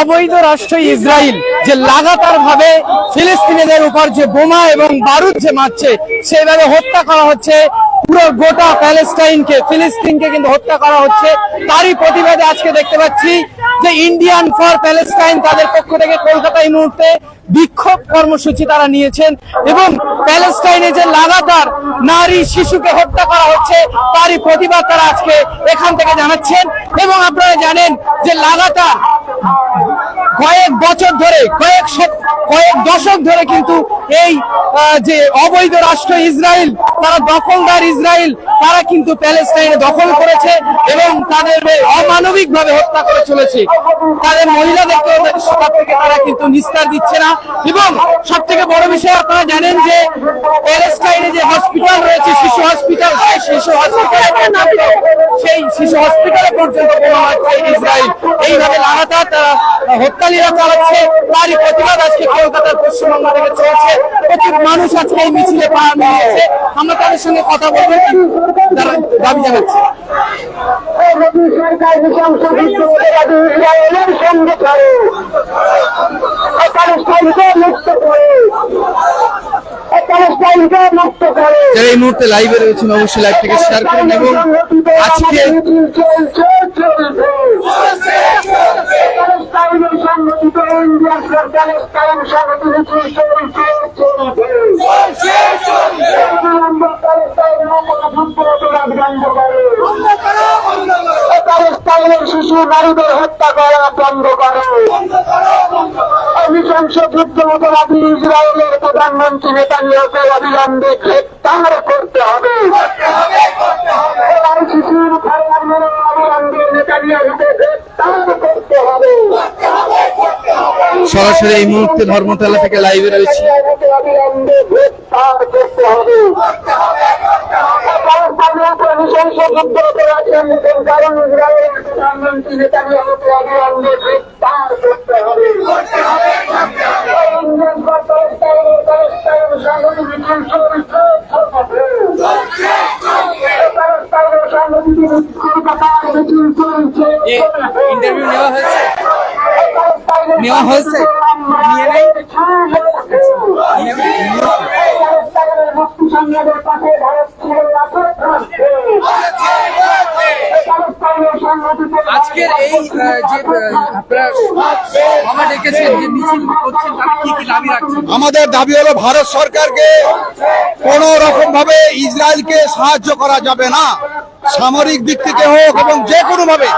অবৈধ রাষ্ট্র ইসরায়েল যে লাগাতার ভাবে ফিলিস্তিনিদের উপর যে বোমা এবং বারুদ যে মারছে সেভাবে হত্যা করা হচ্ছে। পুরো গোটা প্যালেস্টাইনকে, ফিলিস্তিনকে কিন্তু হত্যা করা হচ্ছে। তারই প্রতিবাদে আজকে দেখতে পাচ্ছি যে ইন্ডিয়ান ফর প্যালেস্টাইন তাদের পক্ষ থেকে কলকাতা এই মুহূর্তে বিক্ষোভ কর্মসূচি তারা নিয়েছেন এবং প্যালেস্টাইনে যে লাগাতার নারী শিশুকে হত্যা করা হচ্ছে, তারই প্রতিবাদ তারা আজকে এখান থেকে জানাচ্ছেন। এবং আপনারা জানেন যে লাগাতার কয়েক বছর ধরে, কয়েক কয়েক দশক ধরে কিন্তু এই যে অবৈধ রাষ্ট্র ইসরায়েল, তারা দখলদার ইসরায়েল, তারা কিন্তু প্যালেস্টাইনে দখল করেছে এবং তাদের অমানবিক ভাবে হত্যা করে চলেছে। তাদের মহিলাদেরকে তার থেকে তারা কিন্তু নিস্তার দিচ্ছে না এবং সব থেকে বড় বিষয় আপনারা জানেন যে প্যালেস্টাইনে যে হসপিটাল রয়েছে, শিশু হসপিটাল, সেই শিশু হসপিটালে সেই শিশু হসপিটালে পর্যন্ত ইসরায়েল। এইভাবে লাগাতার তারা হত্যালীলা চালাচ্ছে তারই প্রতিবাদ আজকে কলকাতার পশ্চিমবঙ্গ থেকে চলছে। প্রচুর মানুষ আজকে এই মিছিলে পাড়া নিয়েছে আমরা তাদের সঙ্গে কথা বলব তারা দাবি জানাচ্ছে। যারা এই মুহূর্তে লাইভে রয়েছেন অবশ্যই লাইভ থেকে শেয়ার করুন এবং আজকে প্যালেস্টাইনের সংগঠিত ইন্ডিয়ান ফর প্যালেস্টাইন সংগঠিত চলছে চলছে প্যালেস্টাইনের শিশু নারীদের হত্যা ইসরায়েলের প্রধানমন্ত্রী করতে হবে চলছে চলছে প্যালেস্টাইনের সংগঠন কলকাতার মিছিল চলছে ইন্টারভিউ নেওয়া হয়েছে নেওয়া হয়েছে? নিয়ে নেই? প্যালেস্টাইনের মুক্তি সংগ্রামের পাশে ভারত ছিল আছে প্যালেস্টাইনের সংগঠিত আজকের এই যে আপনারা ডেকেছেন যে মিছিল করছেন কি কি দাবি রাখছেন? আমাদের দাবি হলো ভারত সরকারকে কোন রকম ভাবে ইসরায়েলকে সাহায্য করা যাবে না। সামরিক দিক থেকে হোক এবং যে কোনো ভাবে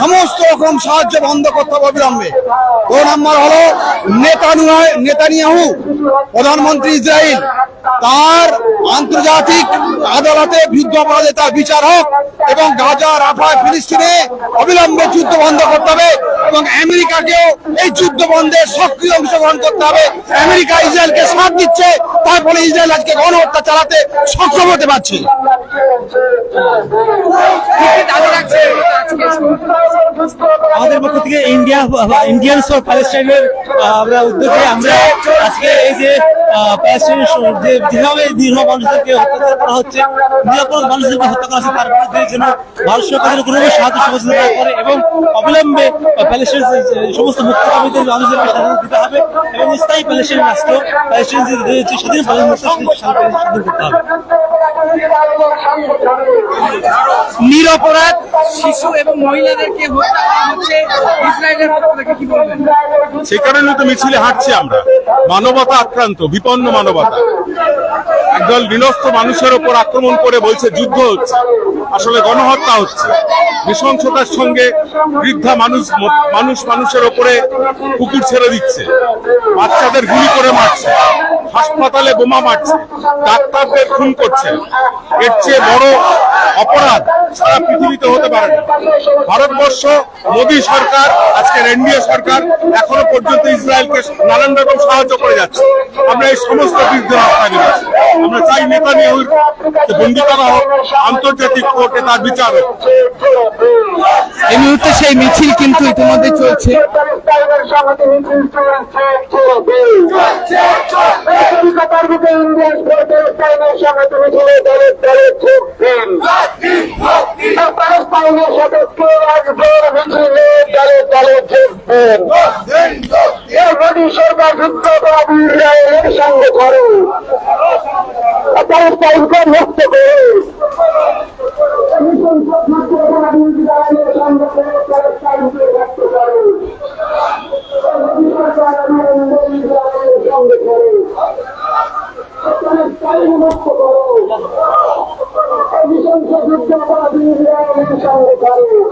সমস্ত রকম সাহায্য বন্ধ করতে হবে অবিলম্বে। দু নম্বর হলো নেতানিয়াহু প্রধানমন্ত্রী ইসরায়েল। তার আন্তর্জাতিক আদালতে যুদ্ধ অপরাধে তার বিচার হোক এবং গাজা রাফায় ফিলিস্তিনে অবিলম্বে যুদ্ধ বন্ধ করতে হবে এবং আমেরিকাকেও এই যুদ্ধ বন্ধে সক্রিয় অংশগ্রহণ করতে হবে। আমেরিকা ইসরায়েলকে সাথ দিচ্ছে তারপরে ইসরায়েল আজকে গণহত্যা চালাতে সক্ষম হতে পারছে। আমাদের পক্ষ থেকে ইন্ডিয়া, ইন্ডিয়ান ফর প্যালেস্টাইনের আমরা উদ্যোগে আমরা আজকে এই যে প্যালেস্টাইনের যে যেভাবে দীর্ঘ মানুষদেরকে অত্যাচার করা হচ্ছে, নিরাপরাধ মানুষদেরকে হত্যা করা হচ্ছে, তার বিরুদ্ধে যেন ভারত সরকারের কোনোভাবে সাহায্য সহযোগিতা না করে এবং অবিলম্বে প্যালেস্টাইন সমস্ত মুক্তিকামীদের মানুষদেরকে স্বাধীন দিতে হবে এবং স্থায়ী প্যালেস্টাইন রাষ্ট্র প্যালেস্টাইন যে স্বাধীন স্বাধীন স্বাধীন করতে হবে নিরপরাধ শিশু এবং মহিলাদেরকে হত্যা করা হচ্ছে। ইসরায়েলের পক্ষ থেকে কি বলবেন? সে কারণে তো মিছিলে হাঁটছি আমরা। মানবতা আক্রান্ত, বিপন্ন মানবতা। একদল বিনস্ত মানুষের ওপর আক্রমণ করে বলছে, যুদ্ধ হচ্ছে। আসলে গণহত্যা হচ্ছে। নৃশংসতার সঙ্গে বৃদ্ধা মানুষ মানুষ মানুষের ওপরে কুকুর ছেড়ে দিচ্ছে। বাচ্চাদের গুলি করে মারছে। হাসপাতালে বোমা মারছে। ডাক্তারদের খুন করছে। এর চেয়ে বড় অপরাধ সারা পৃথিবীতে হতে পারে না। ভারতবর্ষ, মোদী সরকার, আজকের এনডিএ সরকার এখনও পর্যন্ত ইসরায়েলকে নানান রকম সাহায্য করে যাচ্ছে। আমরা এই সমস্ত বিরুদ্ধে রাস্তায় নেমেছি আমরা চাই নেতানিয়াহুর বন্দি করা হোক আন্তর্জাতিক কোর্টে তার বিচার হোক। এই মুহূর্তে সেই মিছিল কিন্তু ইতিমধ্যে চলছে। প্যালেস্টাইনের সংহতি মিছিল চলছে চলবে কলকাতার বুকে ইন্ডিয়ান প্যালেস্টাইনের সংহতি মিছিলে দলে দলে যোগ দিন প্যালেস্টাইনের সাথে কে আসবে মিছিলে দলে দলে যোগ দিন এই মোদী সরকার যুদ্ধবাদী ইসরায়েলের সঙ্গে করো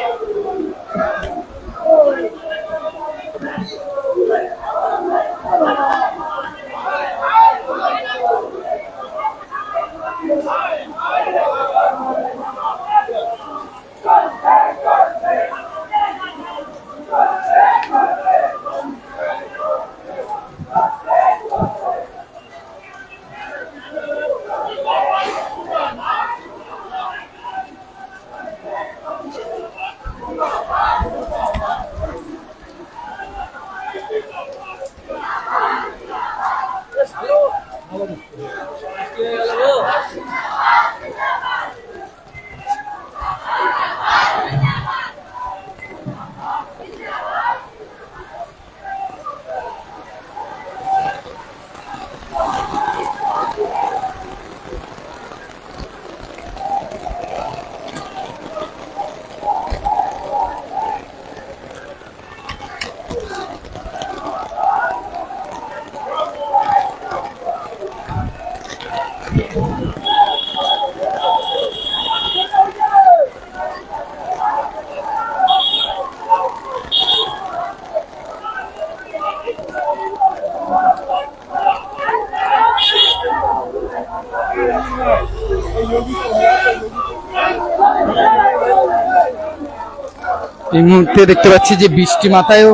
এই মুহূর্তে দেখতে পাচ্ছি যে বৃষ্টি মাথায়ও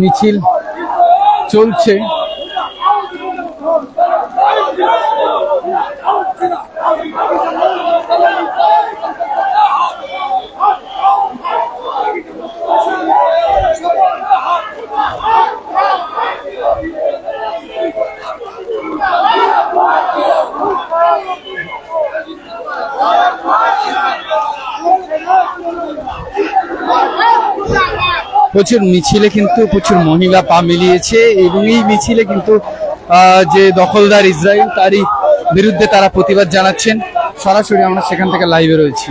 মিছিল চলছে। প্রচুর মিছিলে কিন্তু প্রচুর মহিলা পা মিলিয়েছে এবং এই মিছিলে কিন্তু যে দখলদার ইসরায়েল তারই বিরুদ্ধে তারা প্রতিবাদ জানাচ্ছেন সরাসরি আমরা সেখান থেকে লাইভে রয়েছি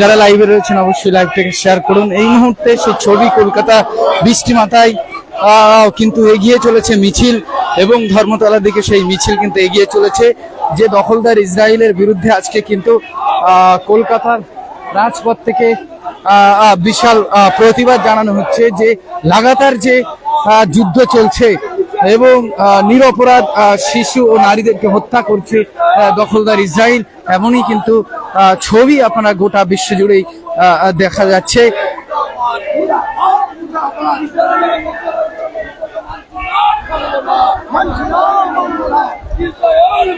যারা লাইভে রয়েছেন, অবশ্যই লাইভটাকে শেয়ার করুন। এই মুহূর্তে সেই ছবি কলকাতা বৃষ্টি মাথায় কিন্তু এগিয়ে চলেছে মিছিল এবং ধর্মতলার দিকে সেই মিছিল কিন্তু এগিয়ে চলেছে। যে দখলদার ইসরায়েলের বিরুদ্ধে আজকে কিন্তু কলকাতার রাজপথ থেকে বিশাল প্রতিবাদ জানানো হচ্ছে যে লাগাতার যে যুদ্ধ চলছে এবং নিরপরাধ শিশু ও নারীদেরকে হত্যা করছে দখলদার ইসরায়েল, এমনই কিন্তু ছবি আপনারা গোটা বিশ্ব জুড়েই দেখা যাচ্ছে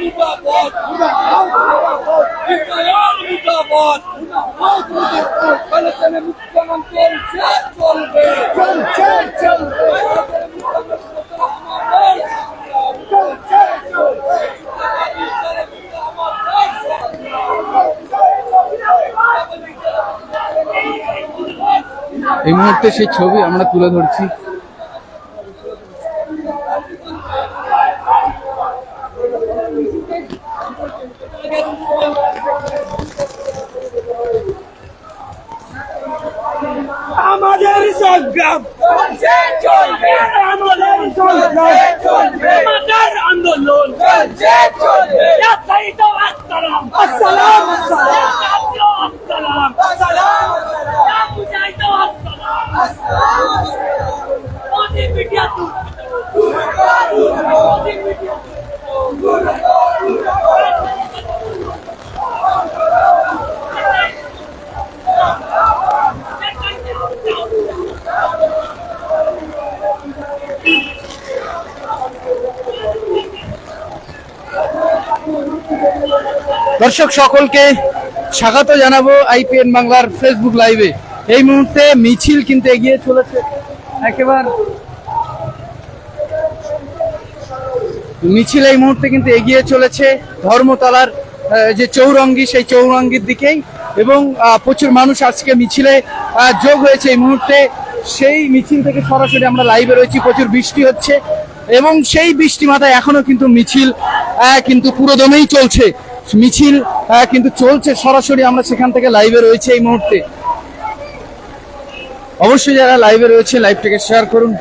মুর্দাবাদ ইসরায়েল মুর্দাবাদ প্যালেস্টাইনে মুক্তমন্ত্রী চলবে চলছে চলবে এই মুহূর্তে সেই ছবি আমরা তুলে ধরছি। আমাদের সংগ্রাম চলছে চলবে। আমাদের সংগ্রাম চলবে। আমাদের আন্দোলন চলছে চলবে। আসসালাম দর্শক সকলকে স্বাগত জানাব আইপিএন বাংলার ফেসবুক লাইভে এই মুহূর্তে মিছিল কিন্তু এগিয়ে চলেছে। একেবারে মিছিল এই মুহূর্তে কিন্তু এগিয়ে চলেছে ধর্মতলার যে চৌরঙ্গি, সেই চৌরঙ্গির দিকেই। এবং প্রচুর মানুষ আজকে মিছিলে যোগ হয়েছে এই মুহূর্তে। সেই মিছিল থেকে সরাসরি আমরা লাইভে রয়েছি, প্রচুর বৃষ্টি হচ্ছে। এবং সেই বৃষ্টি মাথায় এখনও কিন্তু মিছিল কিন্তু পুরোদমেই চলছে। মিছিল কিন্তু চলছে সরাসরি, আমরা সেখান থেকে লাইভে রয়েছে এই মুহূর্তে। অবশ্যই যারা লাইভে রয়েছে লাইভটাকে শেয়ার করুন।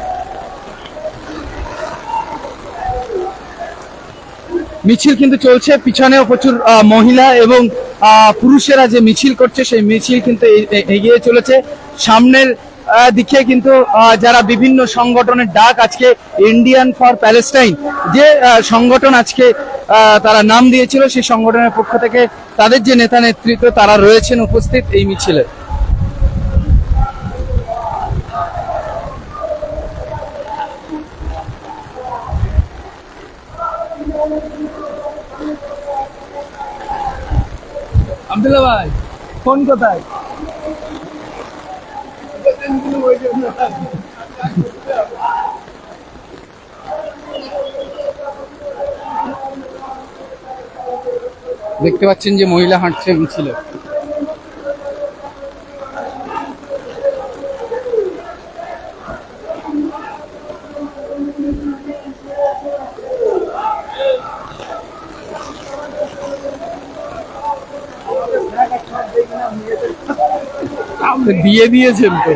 মিছিল কিন্তু চলছে, পিছনেও প্রচুর মহিলা এবং পুরুষেরা যে মিছিল করছে, সেই মিছিল কিন্তু এগিয়ে চলেছে। সামনের দিকে কিন্তু যারা বিভিন্ন সংগঠনের ডাক আজকে ইন্ডিয়ান ফর প্যালেস্টাইন যে সংগঠন আজকে তারা নাম দিয়েছিল, সেই সংগঠনের পক্ষ থেকে তাদের যে নেতা নেতৃত্ব, তারা রয়েছেন উপস্থিত এই মিছিলে। আব্দুল্লাহ ভাই, ফোন কোথায়? দেখতে পাচ্ছেন যে মহিলা হাঁটছে আপনি দিয়ে দিয়েছেন তো।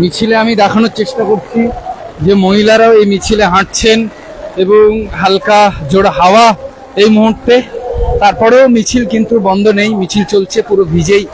মিছিলে আমি দেখানোর চেষ্টা করছি যে মহিলারাও এই মিছিলে হাঁটছেন এবং হালকা জোড়া হাওয়া এই মুহূর্তে। তারপরেও মিছিল কিন্তু বন্ধ নেই, মিছিল চলছে পুরো ভিজেই।